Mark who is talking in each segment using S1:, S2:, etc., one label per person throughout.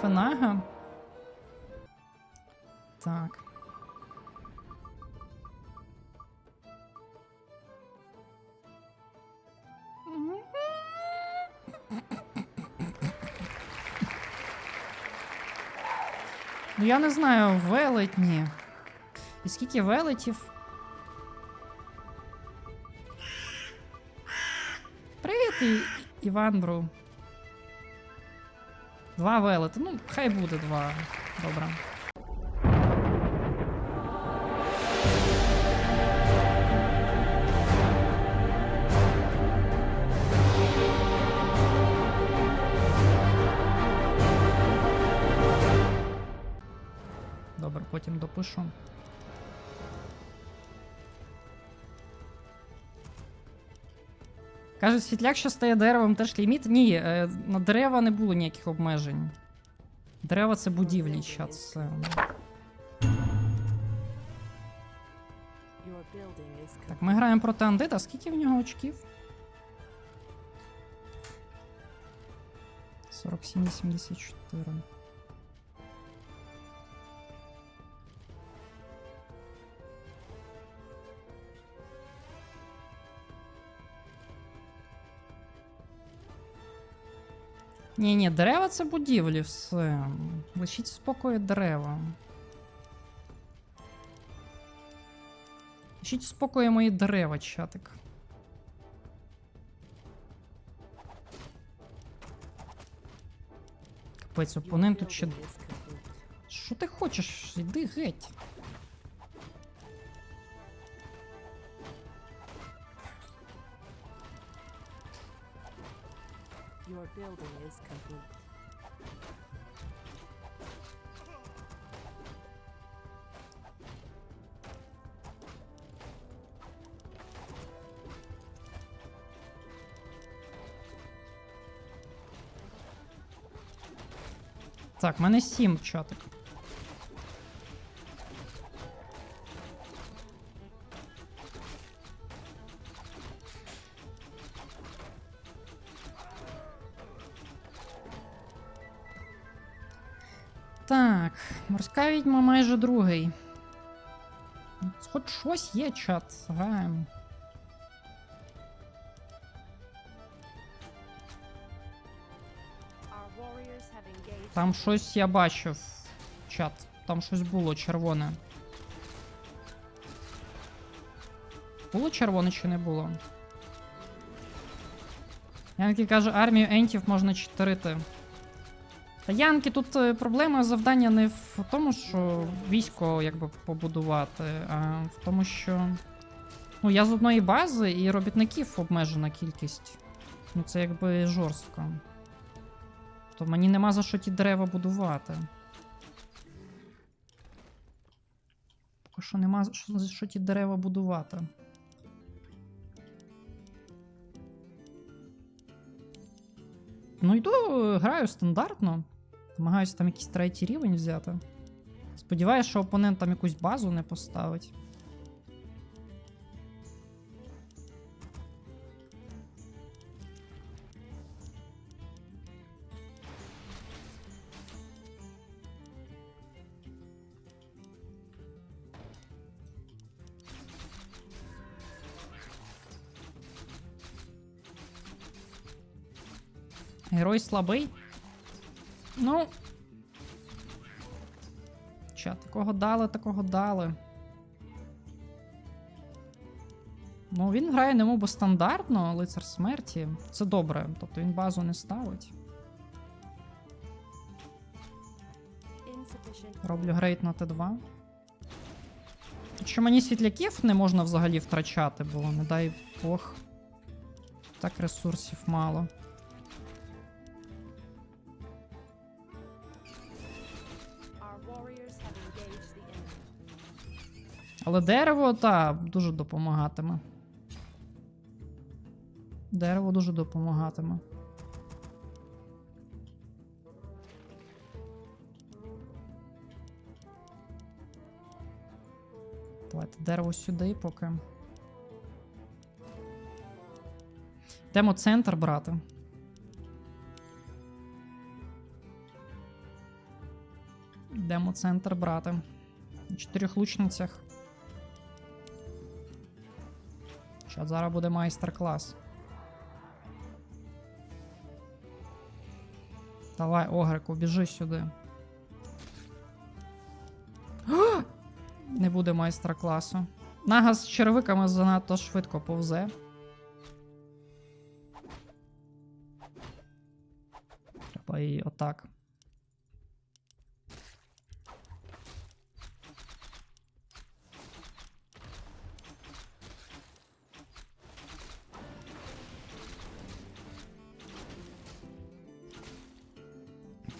S1: Фенага. Так. Ну, я не знаю, велетні. І скільки велетів? Привіт, І- Іван Бру. Два велети. Ну, хай буде два. Добре. Добре, потім допишу. Каже, світляк, що стає деревом, теж ліміт. Ні, е, на дерева не було ніяких обмежень. Дерева це будівлі, чат. Це... Так, ми граємо проти Андида. Скільки в нього очків? 47,84. Ні, ні, дерева це будівлі, все. Лишіть в спокої дерева. Лишіть в спокої мої дерева, чатик. Капець, опонент тут ще. Що ти хочеш? Іди геть.
S2: Building is complete.
S1: Так, в мене сім чатик. Так, морська відьма майже другий. Хоч щось є чат, граємо. Там щось я бачив. Чат. Там щось було червоне. Було червоне чи не було? Янки каже, армію ентів можна читерити. Янки, тут е, проблема завдання не в тому, що військо якби побудувати, а в тому, що. Ну, я з одної бази і робітників обмежена кількість. Ну, це якби жорстко. То мені нема за що ті дерева будувати. Поки що нема за що, за що ті дерева будувати. Ну йду, е, граю стандартно. Намагаюся там якийсь третій рівень взяти. Сподіваюсь, що опонент там якусь базу не поставить. Герой слабий. Ну. Ча, такого дали, такого дали. Ну, він грає немов би стандартно, лицар смерті. Це добре. Тобто він базу не ставить. Роблю грейд на Т2. Що мені світляків не можна взагалі втрачати, бо не дай Бог. Так ресурсів мало. Але дерево, та, дуже допомагатиме. Дерево дуже допомагатиме. Давайте дерево сюди поки. Йдемо центр брати. Йдемо центр брати. На чотирьох лучницях. Що зараз буде майстер-клас. Давай, Огрику, біжи сюди. О! Не буде майстер-класу. Нага з червиками занадто швидко повзе. Треба її отак.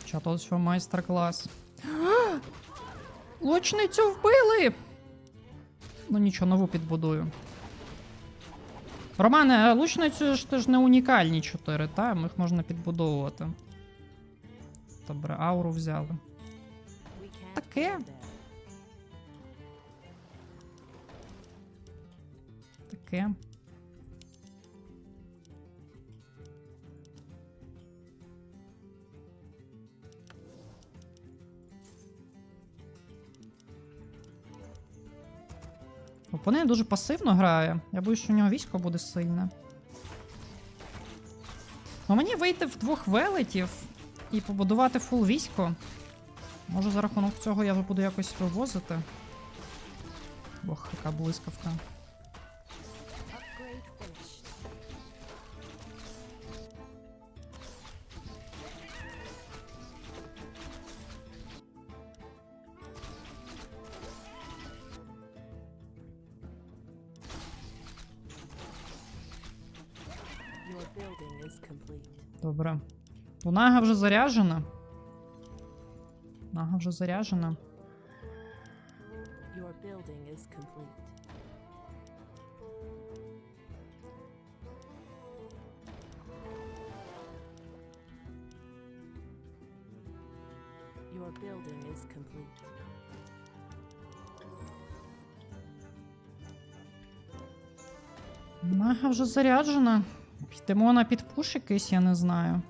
S1: Що тут що майстер-клас? Лучницю вбили! Ну нічого, нову підбудую. Романе, лучницю ж ти ж не унікальні 4, та? Їх можна підбудовувати. Добре, ауру взяли. Таке. Таке. Опонент дуже пасивно грає. Я боюсь, що у нього військо буде сильне. Ну мені вийти в двох велетів і побудувати фул військо. Може за рахунок цього я буду якось вивозити. Ох, яка блискавка. Добре. У Нага вже заряджена. Нага вже заряджена.
S2: Your building is complete. Your building is complete.
S1: Нага вже заряджена. Підемо на підпуш якийсь, я не знаю.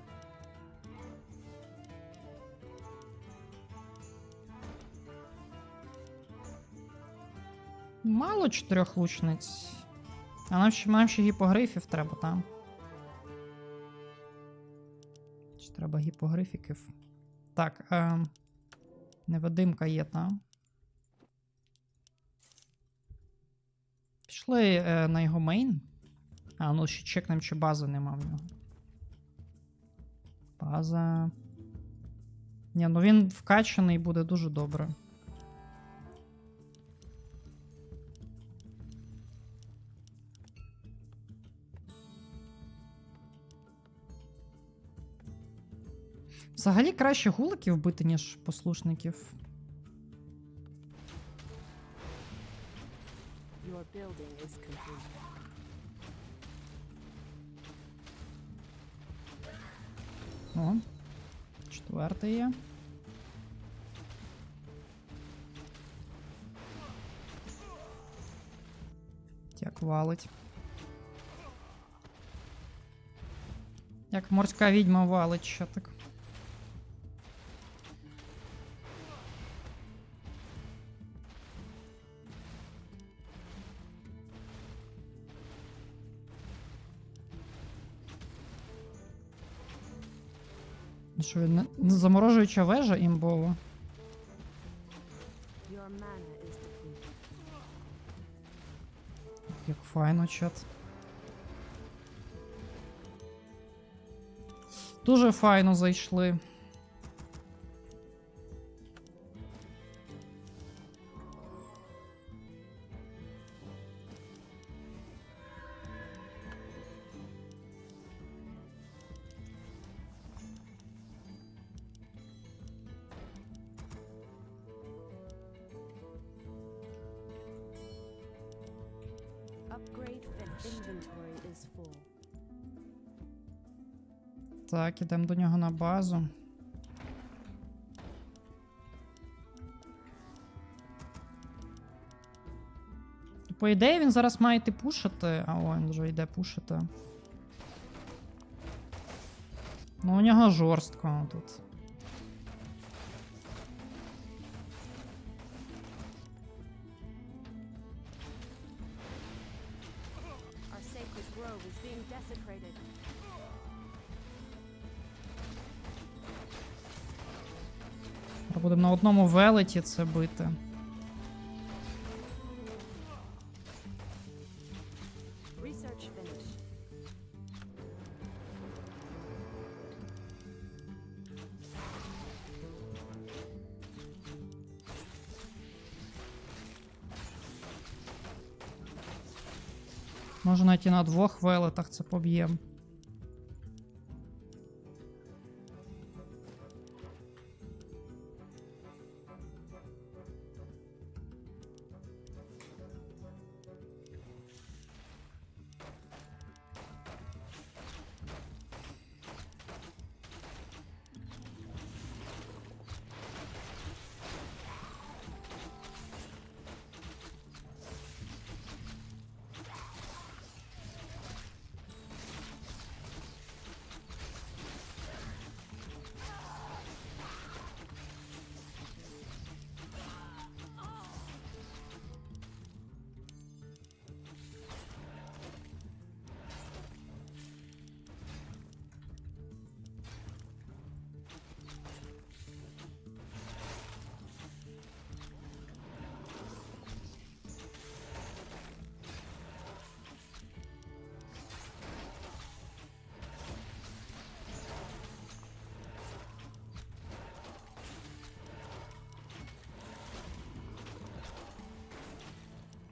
S1: Мало чотирьох лучниць. А нам ще, нам ще гіпогрифів треба, там. Чи треба гіпогрифіків? Так, е, невидимка є там. Пішли е, на його мейн. А, ну ще чекнем, чи бази нема в нього. База. Ні, ну він вкачаний буде дуже добре. Взагалі краще гуликів бити, ніж послушників.
S2: Your building is complete.
S1: О, четвертий є. Як валить. Як морська відьма валить що так. Ну Що не- заморожуюча вежа імбова. Як файно, чат. Дуже файно зайшли. Так, ідемо до нього на базу. По ідеї він зараз має йти пушити, а о, він вже йде пушити. Ну, у нього жорстко тут.
S2: Grove is being desecrated.
S1: Будемо на одному велеті це бити. Може навіть і на двох велетах це поб'єм.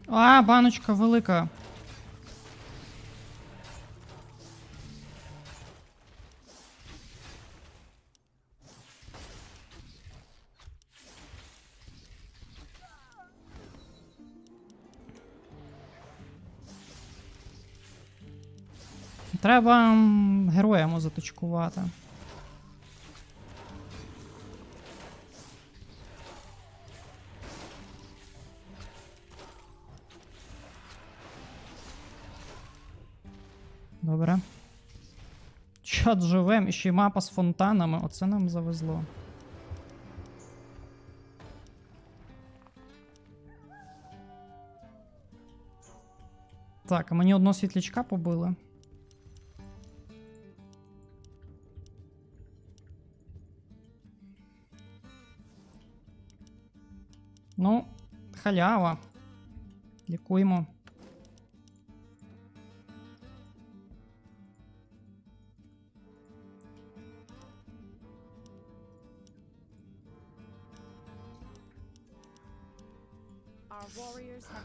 S1: А, баночка велика. Треба м, героя заточкувати. Чат живем, і ще й мапа з фонтанами. Оце нам завезло. Так, а мені одного світлячка побили. Ну, халява. Лікуємо.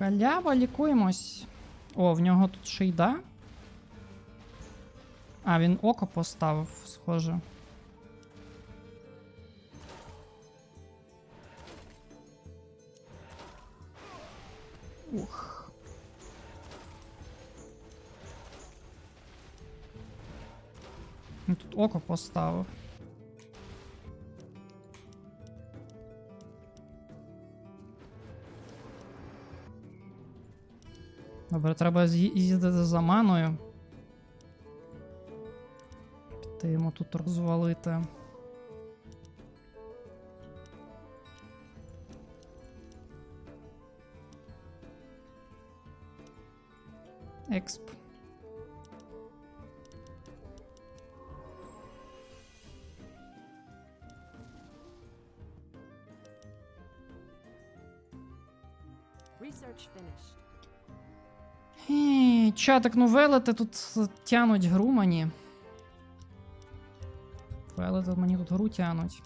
S1: Халява, лікуємось. О, в нього тут шейда. А, він око поставив, схоже. Ух. Тут око поставив. Добре, треба з'їздити за маною. Піти йому тут розвалити. Експ.
S2: research finished.
S1: Ей, Чатик, ну велети тут тянуть гру мені. Велети мені тут гру тянуть.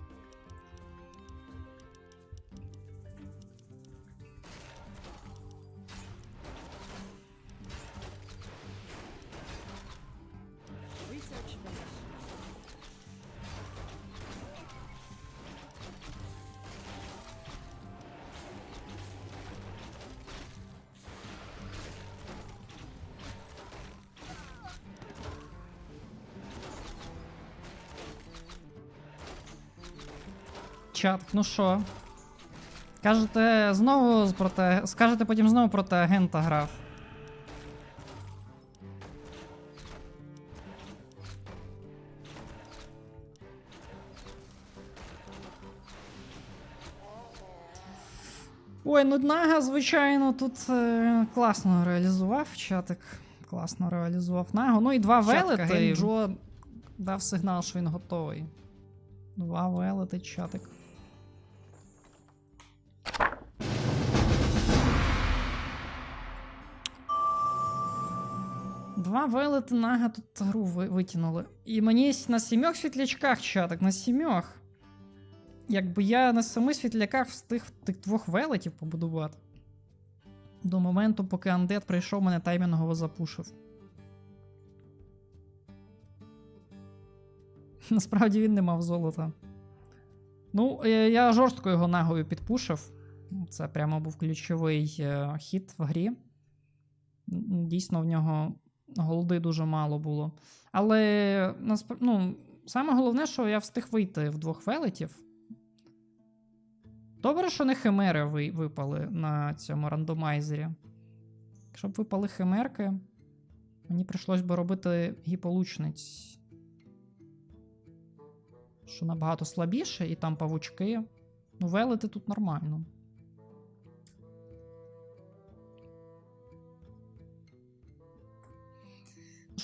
S1: Чатик, ну що? Кажете, знову з проти. Скажете потім знову проти агента грав. Ой, ну Нага, звичайно, тут е, класно реалізував чатик. Класно реалізував нагу. Ну і два велети.
S3: Гейнджо
S1: дав сигнал, що він готовий. Два велети, чатик. Два велети нага тут гру ви- витягнули. І мені с- на сімьох світлячках чатик, на сімьох. Якби я на семи світляках встиг тих двох велетів побудувати. До моменту, поки Андет прийшов, мене таймінгово запушив. Насправді він не мав золота. Ну, е, я жорстко його нагою підпушив. Це прямо був ключовий е, хід в грі. Дійсно, в нього голди дуже мало було. Але ну, саме головне, що я встиг вийти в двох велетів. Добре, що не химери ви- випали на цьому рандомайзері. Якщо б випали химерки, мені прийшлось би робити гіполучниць що набагато слабіше, і там павучки. Ну, велети тут нормально.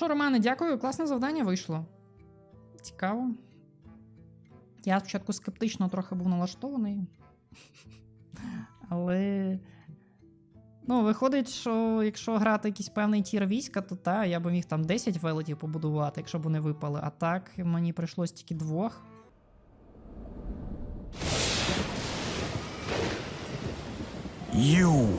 S1: Що, Романе, дякую. Класне завдання вийшло. Цікаво. Я спочатку скептично трохи був налаштований. Але. Ну, виходить, що якщо грати якийсь певний тір війська, то та, я би міг там 10 велетів побудувати, якщо б вони випали. А так мені прийшлось тільки двох.
S4: You